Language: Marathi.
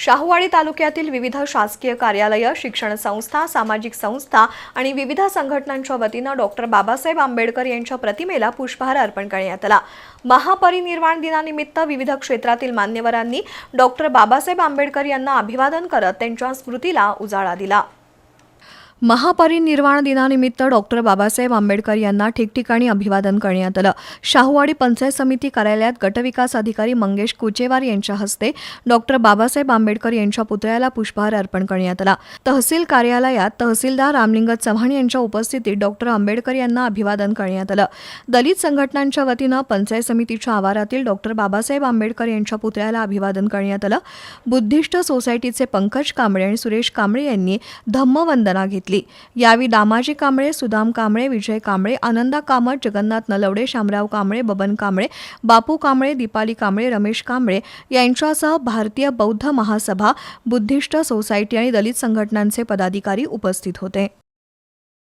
शाहूवाडी तालुक्यातील विविध शासकीय कार्यालय शिक्षण संस्था सामाजिक संस्था आणि विविध संघटनांच्या वतीनं डॉक्टर बाबासाहेब आंबेडकर यांच्या प्रतिमेला पुष्पहार अर्पण करण्यात आला. महापरिनिर्वाण दिनानिमित्त विविध क्षेत्रातील मान्यवरांनी डॉक्टर बाबासाहेब आंबेडकर यांना अभिवादन करत त्यांच्या स्मृतीला उजाळा दिला. महापरिनिर्वाण दिनानिमित्त डॉक्टर बाबासाहेब आंबेडकर यांना ठिकठिकाणी अभिवादन करण्यात आलं. शाहूवाडी पंचायत समिती कार्यालयात गटविकास अधिकारी मंगेश कुचेवार यांच्या हस्ते डॉक्टर बाबासाहेब आंबेडकर यांच्या पुतळ्याला पुष्पहार अर्पण करण्यात आला. तहसील कार्यालयात तहसीलदार रामलिंग चव्हाण यांच्या उपस्थितीत डॉक्टर आंबेडकर यांना अभिवादन करण्यात आलं. दलित संघटनांच्या वतीनं पंचायत समितीच्या आवारातील डॉक्टर बाबासाहेब आंबेडकर यांच्या पुतळ्याला अभिवादन करण्यात आलं. बुद्धिस्ट सोसायटीचे पंकज कांबळे आणि सुरेश कांबळे यांनी धम्मवंदना घेतली. यावेळी दामाजी कांबळे सुदाम कांबळे विजय कांबळे आनंदा कामत जगन्नाथ नलवडे शामराव कांबळे बबन कांबळे बापू कांबळे दीपाली कांबळे रमेश कांबळे यांच्यासह भारतीय बौद्ध महासभा बुद्धिस्ट सोसायटी आणि दलित संघटनांचे पदाधिकारी उपस्थित होते.